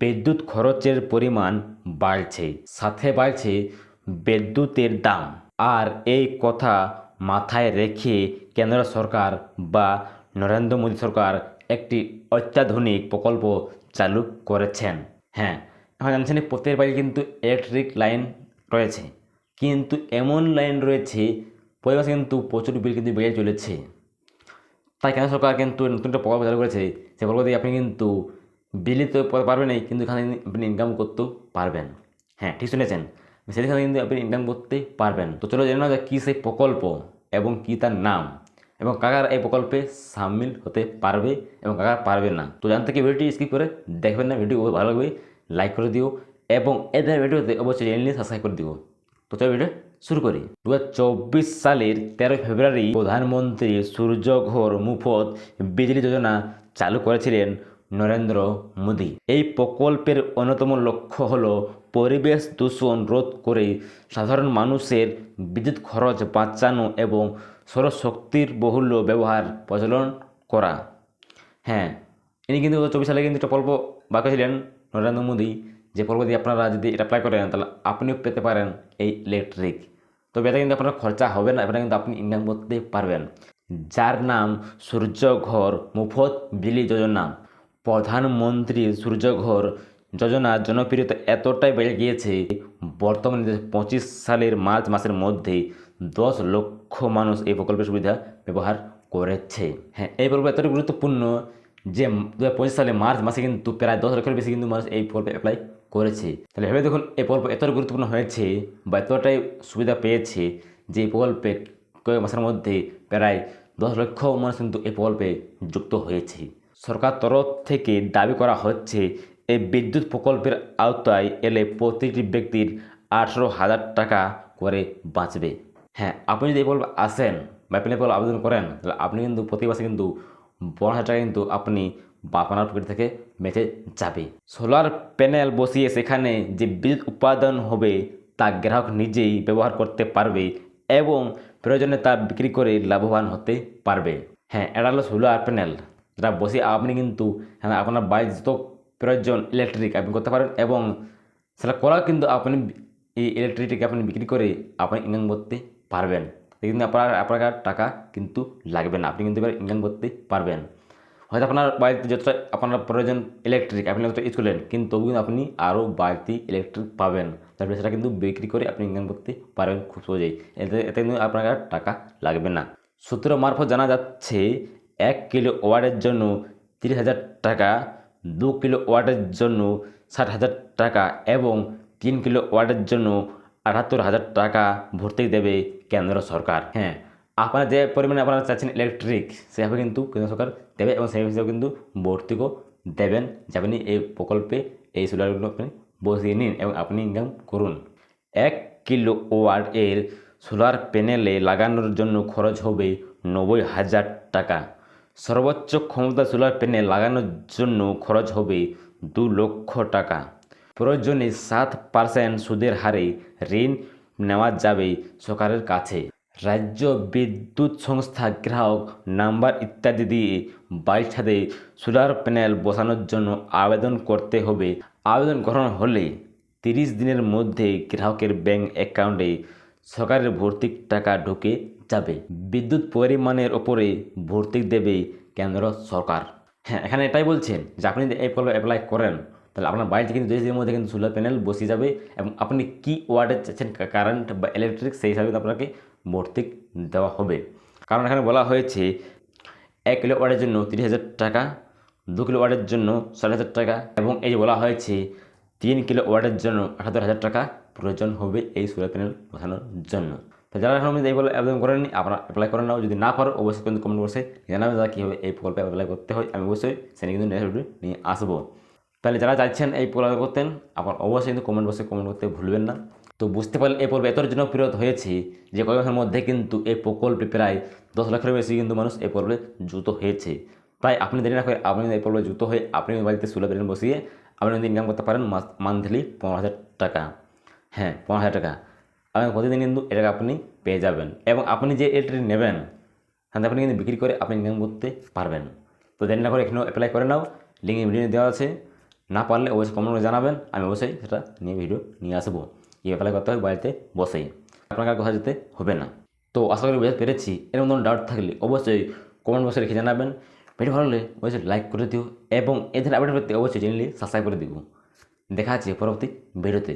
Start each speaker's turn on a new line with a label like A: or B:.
A: বিদ্যুৎ খরচের পরিমাণ বাড়ছে, সাথে বাড়ছে বিদ্যুতের দাম। আর এই কথা মাথায় রেখে কেন্দ্র সরকার বা নরেন্দ্র মোদী সরকার একটি অত্যাধুনিক প্রকল্প চালু করেছেন। হ্যাঁ এখন জানছেন প্রত্যেক বাড়ি কিন্তু ইলেকট্রিক লাইন রয়েছে। কিন্তু এমন লাইন রয়েছে, পরিবেশে কিন্তু প্রচুর বিল কিন্তু বেড়ে চলেছে। তাই কেন্দ্র সরকার কিন্তু নতুন একটা প্রকল্প চালু করেছে। সে প্রকল্প দিয়ে আপনি কিন্তু বিলি তো পড়তে পারবেনই কিন্তু এখানে আপনি ইনকাম করতেও পারবেন। হ্যাঁ ঠিক শুনেছেন? সেখানে কিন্তু আপনি ইনকাম করতে পারবেন। তো চলো জেনে নেওয়া যাক কী সেই প্রকল্প এবং কী তার নাম এবং কাকার এই প্রকল্পে সামিল হতে পারবে এবং কাকার পারবে না। তো জানতে কি ভিডিওটি স্কিপ করে দেখবেন না, ভিডিও ভালো লাগবে লাইক করে দিও এবং এদের ভিডিওতে অবশ্যই চ্যানেল সাবস্ক্রাইব করে দিও। তো চলো ভিডিও শুরু করি। দু হাজার চব্বিশ সালের তেরোই ফেব্রুয়ারি প্রধানমন্ত্রী সূর্যঘর মুফত বিজলি যোজনা চালু করেছিলেন নরেন্দ্র মোদী। এই প্রকল্পের অন্যতম লক্ষ্য হল পরিবেশ দূষণ রোধ করে সাধারণ মানুষের বিদ্যুৎ খরচ বাঁচানো এবং সৌরশক্তির বহুল্য ব্যবহার প্রচলন করা। হ্যাঁ ইনি কিন্তু চব্বিশ সালে কিন্তু একটা প্রকল্প বার করেছিলেন নরেন্দ্র মোদী। যে প্রকল্প দিয়ে আপনারা যদি অ্যাপ্লাই করেন, তাহলে আপনিও পেতে পারেন এই ইলেকট্রিক তবে এটা কিন্তু আপনার খরচা হবে না এটা কিন্তু আপনি ইনকাম করতে পারবেন। যার নাম সূর্যঘর মুফত বিলি যোজনা। প্রধানমন্ত্রী সূর্যঘর যোজনার জনপ্রিয়তা এতটাই বেড়ে গিয়েছে, বর্তমানে পঁচিশ সালের মার্চ মাসের মধ্যে দশ লক্ষ মানুষ এই প্রকল্পের সুবিধা ব্যবহার করেছে। হ্যাঁ এই প্রকল্প এতটাই গুরুত্বপূর্ণ যে দু হাজার পঁচিশ সালে মার্চ মাসে কিন্তু প্রায় দশ লক্ষের বেশি কিন্তু মানুষ এই প্রকল্পে অ্যাপ্লাই করেছে। তাহলে ভেবে দেখুন, এই প্রকল্প এতটাই গুরুত্বপূর্ণ হয়েছে বা এতটাই সুবিধা পেয়েছে যে এই প্রকল্পে কয়েক মাসের মধ্যে প্রায় দশ লক্ষ মানুষ কিন্তু এই প্রকল্পে যুক্ত হয়েছে। সরকার তরফ থেকে দাবি করা হচ্ছে, এই বিদ্যুৎ প্রকল্পের আওতায় এলে প্রতিটি ব্যক্তির আঠেরো হাজার টাকা করে বাঁচবে। হ্যাঁ আপনি যদি এই প্রকল্পে আসেন বা আপনি প্রকল্পে আবেদন করেন, তাহলে আপনি কিন্তু প্রতি মাসে কিন্তু পনেরো হাজার টাকা কিন্তু আপনি আপনার পকেট থেকে বেঁচে যাবে। সোলার প্যানেল বসিয়ে সেখানে যে বিদ্যুৎ উৎপাদন হবে, তা গ্রাহক নিজেই ব্যবহার করতে পারবে এবং প্রয়োজনে তা বিক্রি করে লাভবান হতে পারবে। হ্যাঁ এটা হলো সোলার প্যানেল। যেটা বসে আপনি কিন্তু হ্যাঁ আপনার বাড়ির যত প্রয়োজন ইলেকট্রিক আপনি করতে পারেন এবং সেটা করাও কিন্তু আপনি এই ইলেকট্রিকটিকে আপনি বিক্রি করে আপনি ইনকাম করতে পারবেন। কিন্তু আপনার আপনার টাকা কিন্তু লাগবে না, আপনি কিন্তু এবার ইনকাম করতে পারবেন। হয়তো আপনার বাড়িতে যতটা আপনার প্রয়োজন ইলেকট্রিক আপনি যতটা ইউজ করলেন, কিন্তু তবু কিন্তু আপনি আরও বাড়তি ইলেকট্রিক পাবেন। তারপরে সেটা কিন্তু বিক্রি করে আপনি ইনকাম করতে পারবেন খুব সহজেই। এতে এতে কিন্তু আপনার টাকা লাগবে না। সূত্র মারফত জানা যাচ্ছে এক কিলো ওয়াটের জন্য তিরিশ হাজার টাকা, দু কিলো ওয়াটের জন্য ষাট হাজার টাকা এবং তিন কিলো ওয়াটের জন্য আটাত্তর হাজার টাকা ভর্তি দেবে কেন্দ্র সরকার। হ্যাঁ আপনারা যে পরিমাণে আপনারা চাচ্ছেন ইলেকট্রিক সেভাবে কিন্তু কেন্দ্র সরকার দেবে এবং সেই হিসেবে কিন্তু ভর্তিও দেবেন। যে আপনি এই প্রকল্পে এই সোলারগুলো আপনি বসিয়ে নিন এবং আপনি ইনকাম করুন। এক কিলো ওয়াট এর সোলার প্যানেলে লাগানোর জন্য খরচ হবে নব্বই হাজার টাকা। সর্বোচ্চ ক্ষমতা সোলার প্যানেল লাগানোর জন্য খরচ হবে দু লক্ষ টাকা। প্রয়োজনে সাত পার্সেন্ট সুদের হারে ঋণ নেওয়া যাবে সরকারের কাছে। রাজ্য বিদ্যুৎ সংস্থা গ্রাহক নাম্বার ইত্যাদি দিয়ে বাড়ির ছাদে সোলার প্যানেল বসানোর জন্য আবেদন করতে হবে। আবেদন গ্রহণ হলে তিরিশ দিনের মধ্যে গ্রাহকের ব্যাংক অ্যাকাউন্টে সরকারের ভর্তির টাকা ঢুকে যাবে। বিদ্যুৎ পরিমাণের ওপরে ভর্তি দেবে কেন্দ্র সরকার। হ্যাঁ এখানে এটাই বলছেন, যে আপনি যদি এই প্রকল্পে অ্যাপ্লাই করেন, তাহলে আপনার বাড়িতে কিন্তু তিরিশ দিনের মধ্যে কিন্তু সোলার প্যানেল বসিয়ে যাবে এবং আপনি কী ওয়ার্ডে চাচ্ছেন কারেন্ট বা ইলেকট্রিক সেই হিসাবে আপনাকে ভর্তি দেওয়া হবে। কারণ এখানে বলা হয়েছে, এক কিলো ওয়ার্ডের জন্য তিরিশ হাজার টাকা, দু কিলো ওয়ার্ডের জন্য ষাট হাজার টাকা এবং এই যে বলা হয়েছে, তিন কিলো ওয়ার্ডের জন্য আঠাত্তর হাজার টাকা প্রয়োজন হবে এই সোলার প্যানেল বসানোর জন্য। তো যারা এখন এই বলে আবেদন করেননি, আপনারা অ্যাপ্লাই করে নাও। যদি না পারো, অবশ্যই কিন্তু কমেন্ট বক্সে জানাবে দাদা কীভাবে এই প্রকল্পে অ্যাপ্লাই করতে হয়। আমি অবশ্যই সেটা কিন্তু নেক্সট ভিডিও নিয়ে আসব। তাহলে যারা চাইছেন এই প্রকল্প করতেন, আপনার অবশ্যই কিন্তু কমেন্ট বক্সে কমেন্ট করতে ভুলবেন না। তো বুঝতে পারলে এই পর্বে এত জনপ্রিয় হয়েছে যে কয়েক মাসের মধ্যে কিন্তু এই প্রকল্পে প্রায় দশ লাখের বেশি কিন্তু মানুষ এই পর্বে যুক্ত হয়েছে। তাই আপনি দেরি না করে আপনি এই পর্বে যুক্ত হয়ে আপনি বাড়িতে সোলার প্যানেল বসিয়ে আপনি যদি ইনকাম করতে পারেন মান্থলি পনেরো হাজার টাকা। হ্যাঁ পনেরো হাজার টাকা। এবং প্রতিদিন কিন্তু এটাকে আপনি পেয়ে যাবেন। এবং আপনি যে এটি নেবেন হ্যাঁ আপনি কিন্তু বিক্রি করে আপনি ইনকাম করতে পারবেন। তো দেরি না করে এখানেও অ্যাপ্লাই করে নাও। লিঙ্ক ভিডিও দেওয়া আছে। না পারলে অবশ্যই কমেন্ট করে জানাবেন। আমি অবশ্যই সেটা নিয়ে ভিডিও নিয়ে আসব। এই অ্যাপ্লাই করতে হবে বাড়িতে বসেই। আপনাকে আর কোথাও যেতে হবে না। তো আশা করি বুঝতে পেরেছি। এরকম কোনো ডাউট থাকলে অবশ্যই কমেন্ট বক্সে লিখে জানাবেন। ভিডিও ভালো লাগলে অবশ্যই লাইক করে দিও। এবং এদের আপডেট করতে অবশ্যই চ্যানেলটি সাবস্ক্রাইব করে দিব দেখা আছে পরবর্তী ভিডিওতে